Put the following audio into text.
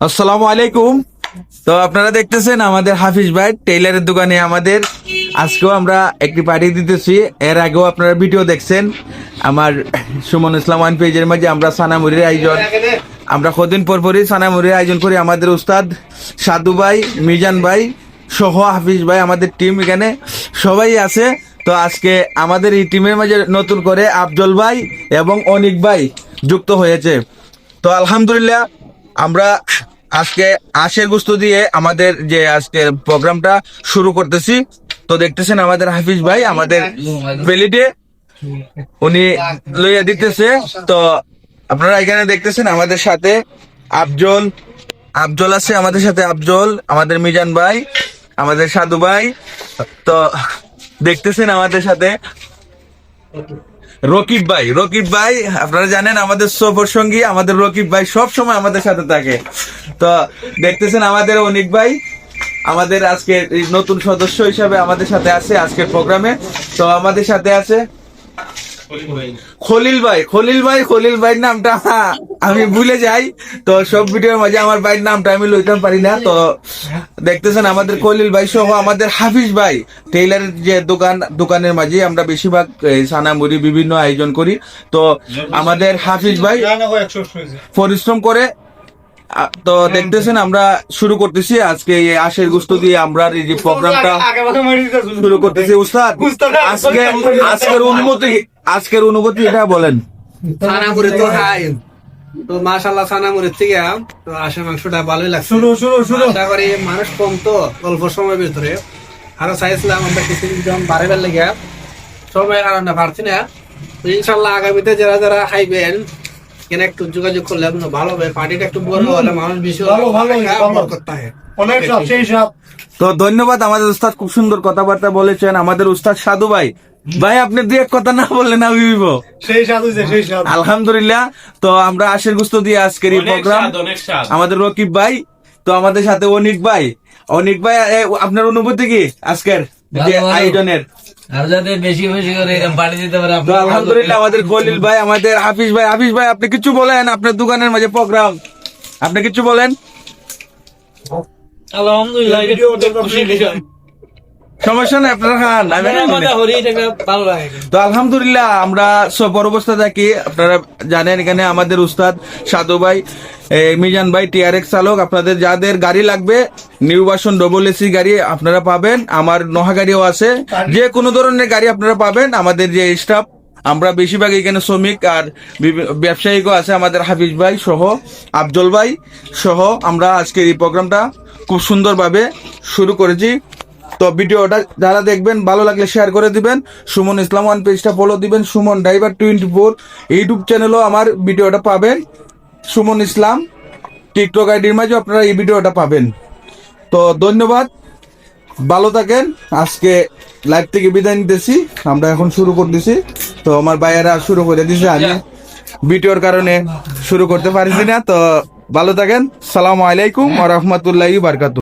আসসালামু আলাইকুম। তো আপনারা দেখতেছেন আমাদের হাফিজ ভাই টেইলারের দোকানে আমাদের। আজকেও আমরা একটি পার্টি দিতেছি। এর আগেও আপনারা ভিডিও দেখছেন। আমার সুমন ইসলাম ওয়ান পেজের মাঝে আমরা সানামুরির আয়োজন। আমরা কদিন পর পরই সানামুরির আয়োজন করি। আমাদের উস্তাদ সাধু ভাই, মিজান ভাই সহ হাফিজ ভাই আমাদের টিম এখানে সবাই আছে। তো আজকে আমাদের এই টিমের মাঝে নতুন করে আফজল ভাই এবং অনিক ভাই যুক্ত হয়েছে। তো আলহামদুলিল্লাহ আমরা আজকে আশের গুস্ত দিয়ে আমাদের যে আজকের প্রোগ্রামটা শুরু করতেছি। তো দেখতেছেন আমাদের হাফিজ ভাই, আমাদের প্লেটে উনি লইয়া দিতেছে। তো আপনারা এখানে দেখতেছেন আমাদের সাথে আফজল আফজল আছে আমাদের সাথে, আফজল, আমাদের মিজান ভাই, আমাদের সাধু ভাই। তো দেখতেছেন আমাদের সাথে। রকিব ভাই রকিব ভাই আপনারা জানেন আমাদের সফর সঙ্গী আমাদের রকিব ভাই সব সময় আমাদের সাথে থাকে। তো দেখতেছেন আমাদের অনিক ভাই আমাদের আজকে এই নতুন সদস্য হিসাবে আমাদের সাথে আছে আজকের প্রোগ্রামে। তো আমাদের সাথে আছে খলিল ভাই। খলিল ভাই খলিল ভাই নামটা আমি ভুলে যাই। তো সব ভিডিওর মাঝে আমার ভাইয়ের নামটা আমি লইতে পারি না। তো দেখতেছেন আমাদের খলিল ভাই সহ আমাদের হাফিজ ভাই। টেইলারের যে দোকান, দোকানের মাঝে আমরা বেশিরভাগ সানামুড়ি বিভিন্ন আয়োজন করি। তো আমাদের হাফিজ ভাই পরিশ্রম করে তো দেখতেছেন আমরা শুরু করতেছি। আজকে এই আশের গুস্ত দিয়ে আমরা এই যে প্রোগ্রামটা শুরু করতেছি। উস্তাদ, আজকে, আজকের অনুমতি, আজকের অনুভূতি এটা বলেন। তো মাশাল্লাহ সানামুরির থেকে তো আসে মাংসটা ভালোই লাগছে। শুরু শুরু শুরু আশা করি মানুষ কম তো অল্প সময়ের ভিতরে। আরও চাইছিলাম আমরা কিছু যখন লেগে। কারণে পারছি না। তো ইনশাল্লাহ আগামীতে যারা যারা খাইবেন কেন একটু যোগাযোগ করলে আপনার ভালো হবে। পার্টিটা একটু বড় হলে মানুষ বেশি ভালো, ভালো। বরকত থাকে। অনেক সব সেই সব। তো ধন্যবাদ আমাদের উস্তাদ খুব সুন্দর কথাবার্তা বলেছেন। আমাদের উস্তাদ সাধু ভাই ভাই আপনি দুই এক কথা না বললেন আমি বিব সেই স্বাদ হয়েছে সেই স্বাদ। আলহামদুলিল্লাহ তো আমরা আশের গুস্ত দিয়ে আজকের এই প্রোগ্রাম আমাদের রকিব ভাই তো আমাদের সাথে অনিক ভাই। অনিক ভাই আপনার অনুভূতি কি আজকের। আয়োজনের? বেশি বেশি করে দিতে পারে আলহামদুলিল্লাহ আমাদের খলিল ভাই আমাদের হাফিজ ভাই। হাফিজ ভাই আপনি কিছু বলেন আপনার দোকানের মাঝে প্রোগ্রাম? আপনি কিছু বলেন? আলহামদুলিল্লাহ এটা ভিডিও খুব খুশির বিষয়। সমস্যা নেই আপনারা খান তো আলহামদুলিল্লাহ আমরা সফর অবস্থা থাকি। আপনারা জানেন এখানে আমাদের উস্তাদ সাধু ভাই মিজান ভাই টিআরএক্স চালক। আপনাদের যাদের গাড়ি লাগবে নিউ বাসন ডবল এসি গাড়ি আপনারা পাবেন। আমার নহা গাড়িও আছে। যে কোনো ধরনের গাড়ি আপনারা পাবেন। আমাদের যে স্টাফ আমরা বেশিরভাগ এখানে শ্রমিক আর ব্যবসায়িকও আছে আমাদের হাফিজ ভাই সহ আফজল ভাই সহ। আমরা আজকের এই প্রোগ্রামটা খুব সুন্দরভাবে শুরু করেছি। তো ভিডিওটা যারা দেখবেন, ভালো লাগলে শেয়ার করে দিবেন। সুমন ইসলাম ওয়ান পেজটা ফলো দিবেন। Suman driver twenty four YouTube চ্যানেলও আমার ভিডিওটা পাবেন। সুমন ইসলাম টিকটক আইডির মাঝে আপনারা এই ভিডিওটা পাবেন। তো ধন্যবাদ, ভালো থাকেন। আজকে লাইভ থেকে বিদায় নিতেছি। আমরা এখন শুরু করতেছি। তো আমার ভাইয়েরা শুরু করে দিছে। আমি ভিডিওর কারণে শুরু করতে পারছি না। তো ভালো থাকেন। সালাম আলাইকুম রাহমাতুল্লাহি বারকাতু